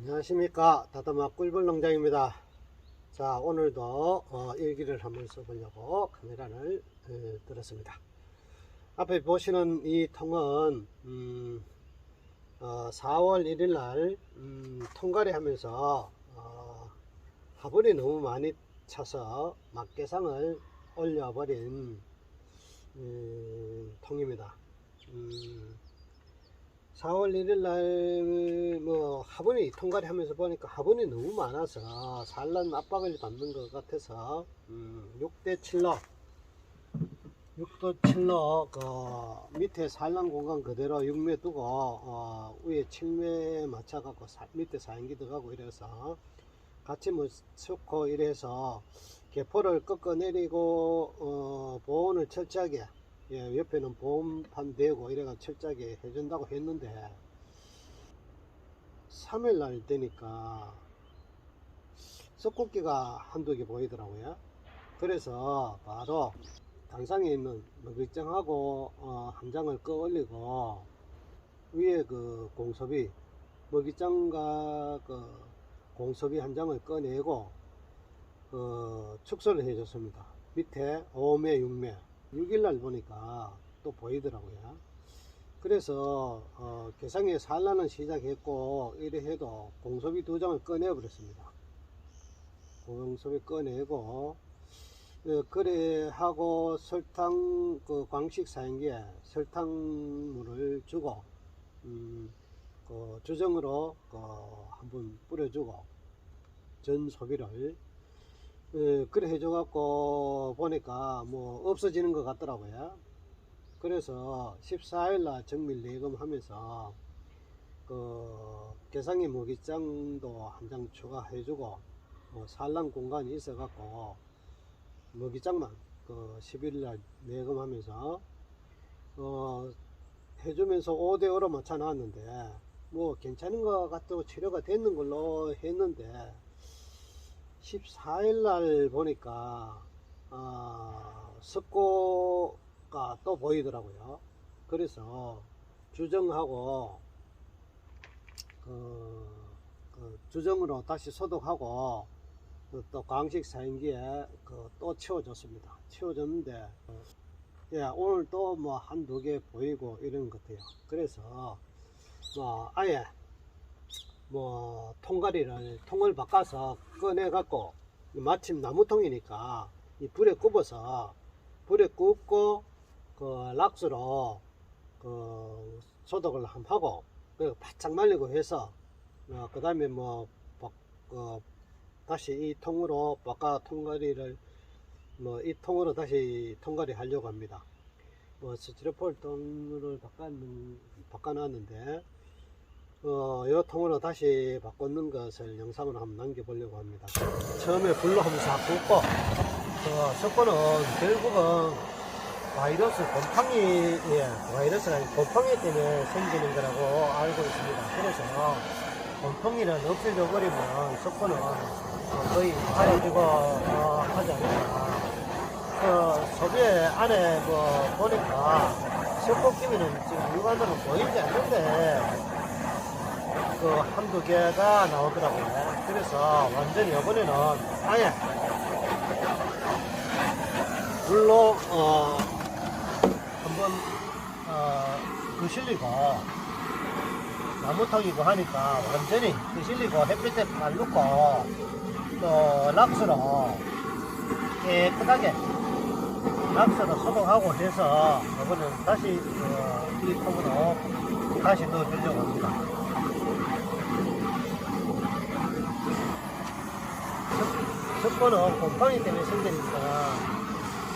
안녕하십니까. 다다마 꿀벌 농장입니다. 자 오늘도 어, 일기를 한번 써보려고 카메라를 에, 들었습니다. 앞에 보시는 이 통은 음, 어, 4월 1일 날 음, 통과리 하면서 어, 화분이 너무 많이 차서 막개상을 올려버린 음, 통입니다. 음, 4월 1일 날 뭐 화분이 통과리 하면서 보니까 화분이 너무 많아서 산란 압박을 받는 것 같아서 음, 6대 7로 6도 7로 그 밑에 산란 공간 그대로 6매 두고 어, 위에 7매 맞춰 갖고 밑에 사연기 들어가고 이래서 같이 뭐 섞고 이래서 개포를 꺾어 내리고 어, 보온을 철저하게 예, 옆에는 보험판 대고 이래가 철저하게 해준다고 했는데 3일 날 되니까 썩국기가 한두 개 보이더라고요. 그래서 바로 당상에 있는 먹이장하고 어, 한 장을 꺼 올리고 위에 그 공섭이 먹이장과 그 공섭이 한 장을 꺼내고 그 축소를 해줬습니다. 밑에 5매, 6매 6일날 보니까 또 보이더라고요. 그래서 어, 개상에 산란은 시작했고 이래 해도 공섭이 두 장을 꺼내버렸습니다. 공섭이 꺼내고 어, 그래 하고 설탕 그 광식 사용기에 설탕물을 주고 음, 그 주정으로 그 한번 뿌려주고 전 소비를 예, 그래 해줘갖고 보니까 뭐 없어지는 것 같더라고요. 그래서 14일날 정밀 내검하면서 그 개상의 먹이장도 한 장 추가해주고 뭐 산란 공간이 있어갖고 먹이장만 그 11일날 내검하면서 어 해주면서 5대5로 맞춰놨는데 뭐 괜찮은 것 같다고 치료가 됐는 걸로 했는데 14일 날 보니까 아, 석고가 또 보이더라고요. 그래서 주정하고 그, 그 주정으로 다시 소독하고 그 또 광식 사용기에 그 또 채워줬습니다. 채워줬는데 어, 예, 오늘 또 뭐 한두 개 보이고 이런 것 같아요. 그래서 뭐 아예 뭐 통가리를 통을 바꿔서 꺼내 갖고 마침 나무통이니까 이 불에 굽어서 불에 굽고 그 락스로 그 소독을 함 하고 그 바짝 말리고 해서 어, 그 다음에 뭐 바- 그 다시 이 통으로 바꿔 통가리를 뭐 이 통으로 다시 통가리 하려고 합니다. 뭐 스티로폴 통을 바꿨는 바꿔놨는데 어, 이 통으로 다시 바꾸는 것을 영상으로 한번 남겨보려고 합니다. 처음에 불로 한번 싹 굽고, 그, 석고는 결국은 바이러스, 곰팡이, 예, 바이러스가 곰팡이 때문에 생기는 거라고 알고 있습니다. 그래서 곰팡이를 없애줘버리면 석고는 거의 사라지고, 어, 하지 않을까. 그, 소비에 안에 뭐, 보니까 끼면은 지금 육안으로 보이지 않는데, 그 한두 개가 나오더라고요. 그래서 완전히 이번에는 아예 물로 어 한번 어 그실리고 나무탕이고 하니까 완전히 그실리고 햇빛에 발 놓고 또 락스로 깨끗하게 락스로 소독하고 해서 이번에는 다시 어, 이 통으로 다시 넣어주려고 합니다. 석고는 곰팡이 때문에 생기니까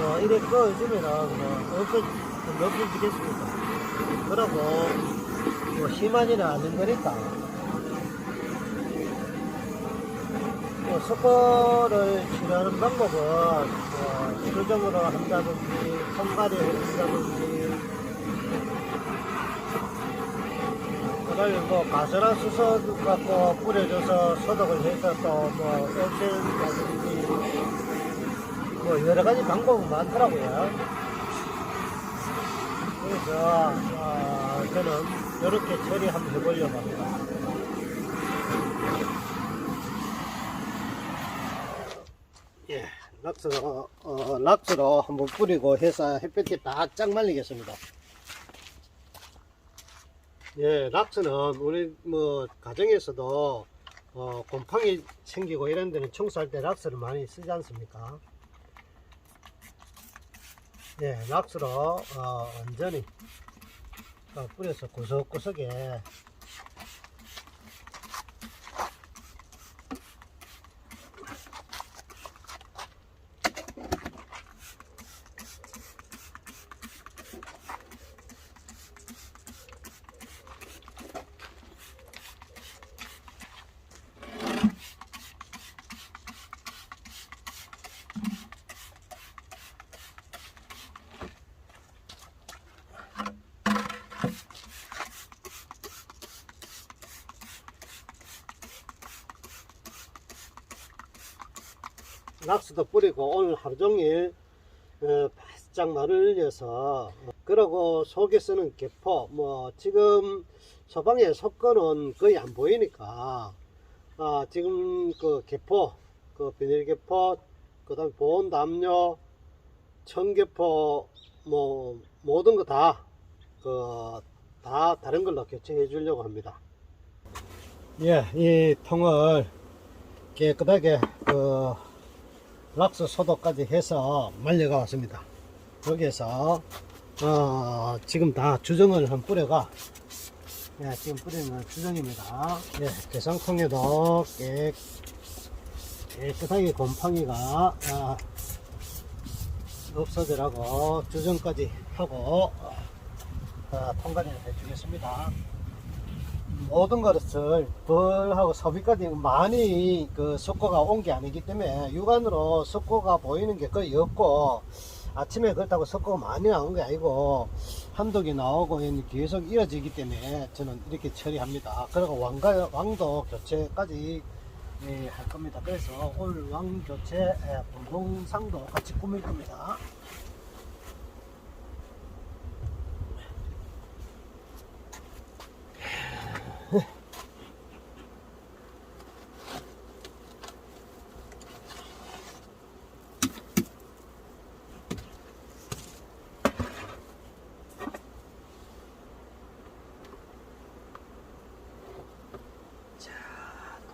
어, 이래 꺼주면은 뭐 없어 좀 없어지겠습니까? 그러고 뭐 심하지는 않은 거니까 뭐 석고를 치료하는 방법은 뭐 수정으로 한다든지 손가리 한다든지 올리고 가스나 수소 갖고 뿌려줘서 소독을 해서 또뭐 액션이라든지 뭐 여러 가지 방법은 많더라고요. 그래서 어, 저는 이렇게 처리 한번 해보려고 합니다. 예, 락스로, 어, 락스로 한번 뿌리고 해서 햇볕에 바짝 말리겠습니다. 예, 락스는 우리 뭐 가정에서도 어, 곰팡이 생기고 이런 데는 청소할 때 락스를 많이 쓰지 않습니까? 예, 락스로 어, 완전히 어, 뿌려서 구석구석에 락스도 뿌리고 오늘 하루 종일 어, 바짝 말을려서 그러고 속에 쓰는 개포 뭐 지금 소방에 속건은 거의 안 보이니까 아 지금 그 개포 그 비닐 개포 그 다음 보온 담요 청개포 뭐 모든 거 다 그 다 다른 걸로 교체해 주려고 합니다. 예, 이 통을 깨끗하게 그 락스 소독까지 해서 말려가 왔습니다. 여기에서 어, 지금 다 주정을 한 뿌려가 예, 지금 뿌리는 주정입니다. 예, 개성통에도 깨, 깨끗하게 곰팡이가 아, 없어지라고 주정까지 하고 어, 통과를 해주겠습니다. 모든 것을 벌하고 섭이까지 많이 그 석고가 온 게 아니기 때문에 육안으로 석고가 보이는 게 거의 없고 아침에 그렇다고 석고가 많이 나온 게 아니고 개 나오고 계속 이어지기 때문에 저는 이렇게 처리합니다. 그리고 왕가, 왕도 교체까지 예, 할 겁니다. 그래서 오늘 왕 교체 예, 동상도 같이 꾸밀 겁니다.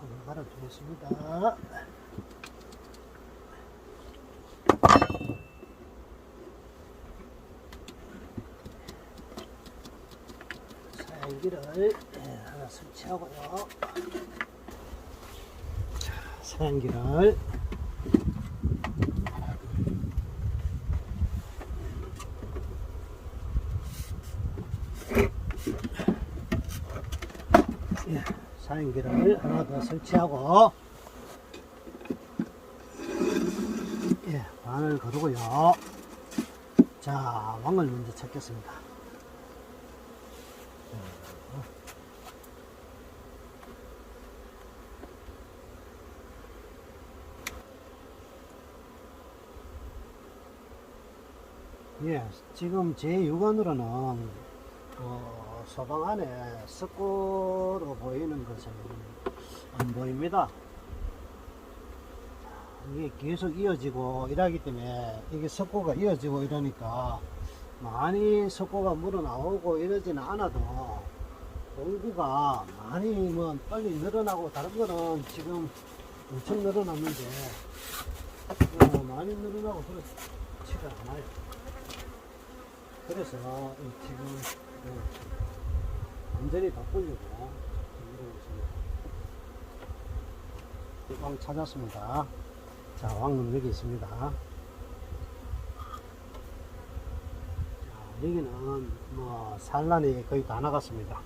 통을 갈아주겠습니다. 사양기를 예, 하나 설치하고요. 자, 사양기를 예, 사양기를 하나 더 설치하고 예, 반을 거두고요. 자, 왕을 먼저 찾겠습니다. 예, 지금 제 육안으로는 어, 소방 안에 석고로 보이는 것은 안 보입니다. 이게 계속 이어지고 이러기 때문에 이게 석고가 이어지고 이러니까 많이 석고가 물어 나오고 이러지는 않아도 공구가 많이 뭐 빨리 늘어나고 다른 거는 지금 엄청 늘어났는데 어, 많이 늘어나고 그렇지가 않아요. 그래서 이 지금 그 완전히 바꾸려고 이러고 있습니다. 왕 찾았습니다. 자, 왕은 여기 있습니다. 자, 여기는 뭐 산란이 거의 다 나갔습니다.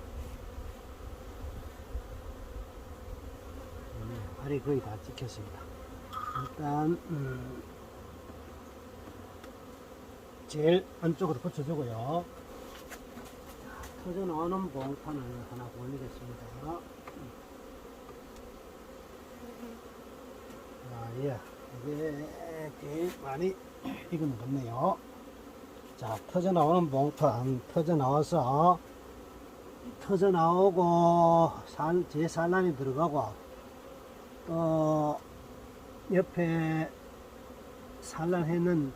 네, 알이 거의 다 찍혔습니다. 일단 음, 제일 안쪽으로 붙여주고요. 자, 터져 나오는 봉판을 하나 올리겠습니다. 자, 예. 이게 제일 많이 익은 것네요. 자, 터져 나오는 봉판, 터져 나와서, 터져 나오고, 살, 제 산란이 들어가고, 또, 옆에 산란해는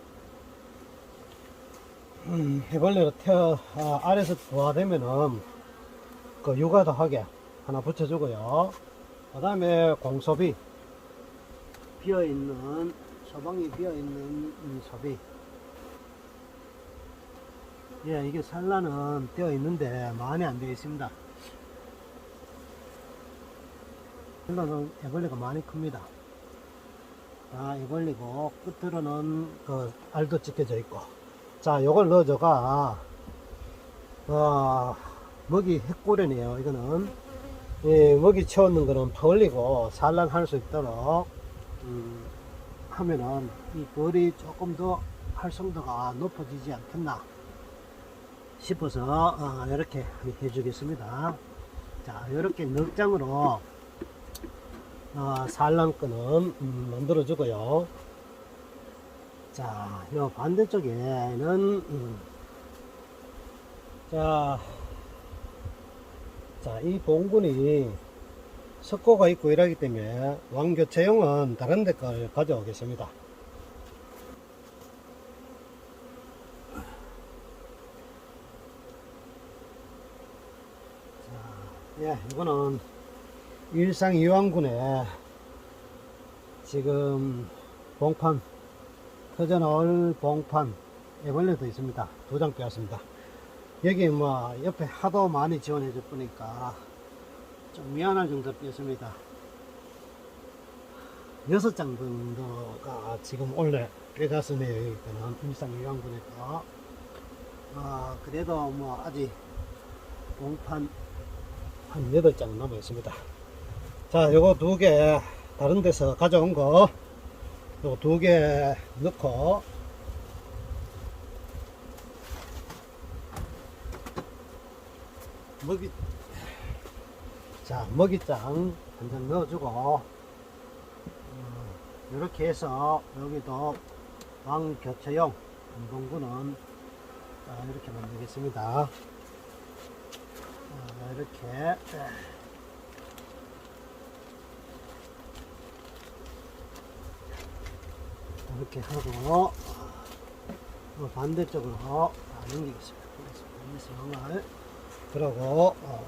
음, 해벌레로 태어 아, 아래서 부화되면은 그 육아도 하게 하나 붙여주고요. 그 다음에 공소비 비어있는 소방이 비어있는 음, 소비 예 이게 산란은 되어 있는데 많이 안 되어 있습니다. 산란은 애벌레가 많이 큽니다. 자, 애벌리고 끝으로는 그 알도 찢겨져 있고 자 요걸 넣어줘가. 어, 먹이 핵고래네요 이거는. 예, 먹이 채우는 거는 퍼올리고 산란할 수 있도록 음, 하면은 이 벌이 조금 더 활성도가 높아지지 않겠나 싶어서 어, 이렇게 해주겠습니다. 자 이렇게 넉 장으로 어, 산란끈은 음, 만들어 주고요 자, 요 반대쪽에는, 음, 자, 자, 이 봉군이 석고가 있고 이러기 때문에 왕교체용은 다른 데 걸 가져오겠습니다. 자, 예, 이거는 일상 이왕군에 지금 봉판 터져나올 봉판 애벌레도 있습니다. 두 장 빼왔습니다. 여기 뭐 옆에 하도 많이 지원해 줄 거니까 좀 미안할 정도 뺐습니다. 여섯 장 정도가 지금 원래 빼갔으네요. 여기는 일상 요양군에서. 아, 그래도 뭐 아직 봉판 한 여덟 장 남아 있습니다. 자, 요거 두 개 다른 데서 가져온 거 요거 두 개 넣고. 먹이 자 먹이장 한 장 넣어주고. 이렇게 해서 여기도 왕 교체용 운동구는 이렇게 만들겠습니다. 자, 이렇게 이렇게 하고 어, 반대쪽으로 다 넘기겠습니다. 그래서 영을 어,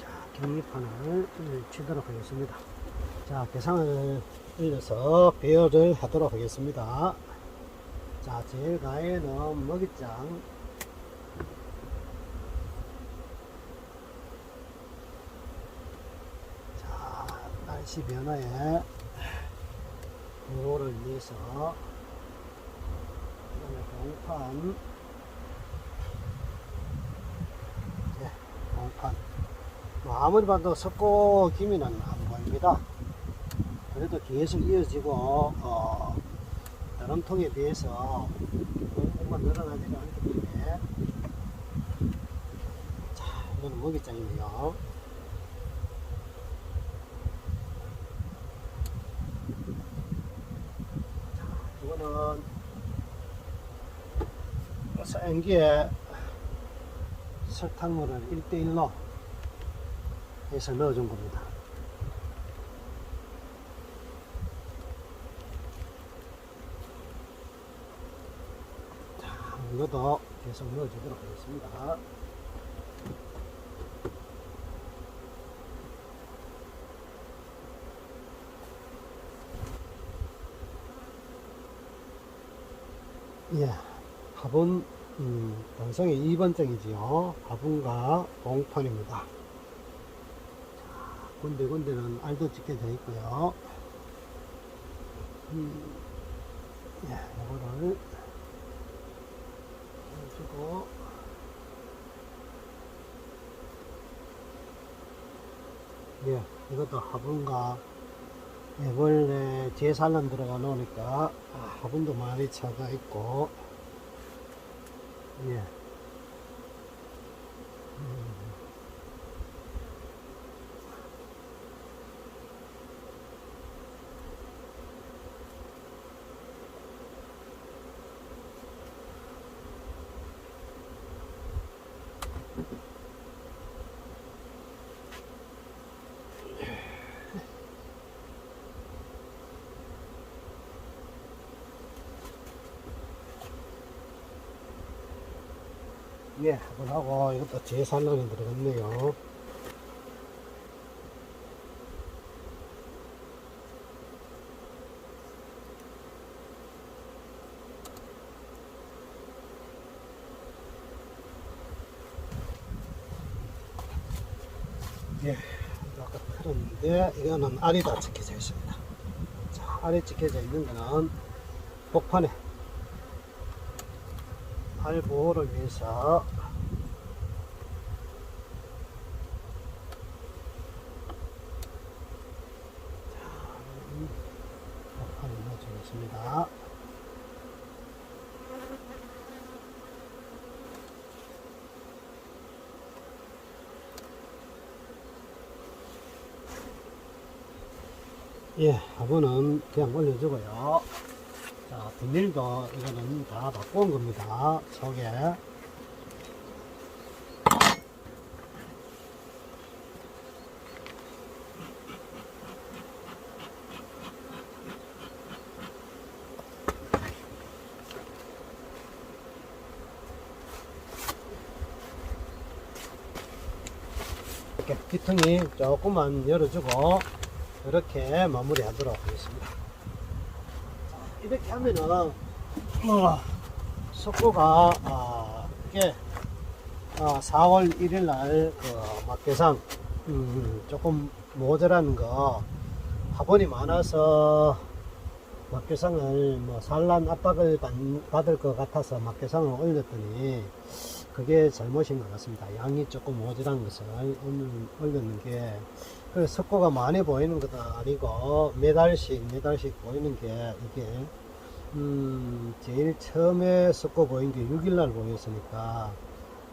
자 격리판을 치도록 하겠습니다. 자 계산을 올려서 배열을 하도록 하겠습니다. 자 제일 가에는 먹이장 자 날씨 변화에 내서 그다음에 봉판. 네, 봉판. 뭐 아무리 봐도 석고 기미는 안 보입니다. 그래도 계속 이어지고 어, 다른 통에 비해서 공만 늘어나지 않기 때문에. 자 이거는 먹이장이네요 이거는 사연기에 설탕물을 1대1로 해서 넣어준 겁니다. 자, 이것도 계속 넣어주도록 하겠습니다. 예, 화분, 음, 방송의 2번장이지요. 화분과 봉판입니다. 자, 군데군데는 알도 찍혀져 있고요. 음, 예, 이거를 해주고, 예, 이것도 화분과 예, 원래 제산란 들어가 놓으니까 아, 화분도 많이 차가 있고 예. 예, 한번 하고 이것도 제산란에 들어갔네요. 예, 아까 틀었는데 이거는 알이 다 찍혀져 있습니다. 자, 알이 찍혀져 있는 거는 복판에 알 보호를 위해서 복판에 넣어주겠습니다. 예, 화분은 그냥 올려주고요. 자, 비닐도 이거는 다 바꾼 겁니다. 속에. 이렇게 피통이 조금만 열어주고 이렇게 마무리하도록 하겠습니다. 이렇게 하면은 어, 석고가 아, 이게 아, 4월 1일 날그 막개상 음, 조금 모자라는 거 화분이 많아서 막개상을 뭐 산란 압박을 받, 받을 것 같아서 막개상을 올렸더니 그게 잘못인 것 같습니다. 양이 조금 모자란 것을 오늘 올렸는 게 석고가 많이 보이는 것도 아니고 매달씩 매달씩 보이는 게 이게 음 제일 처음에 석고 보인 게 6일날 보였으니까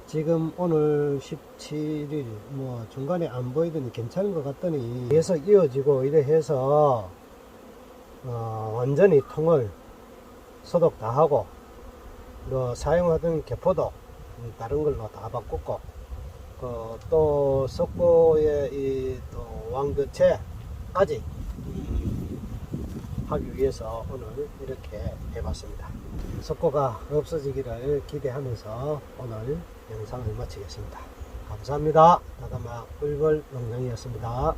지금 오늘 17일 뭐 중간에 안 보이더니 괜찮은 것 같더니 계속 이어지고 이래 해서 어, 완전히 통을 소독 다 하고 뭐 사용하던 개포도 음, 다른 걸로 다 바꿨고 그, 또 석고의 이 또 왕교체까지 하기 위해서 오늘 이렇게 해봤습니다. 석고가 없어지기를 기대하면서 오늘 영상을 마치겠습니다. 감사합니다. 나가마 꿀벌 농장이었습니다.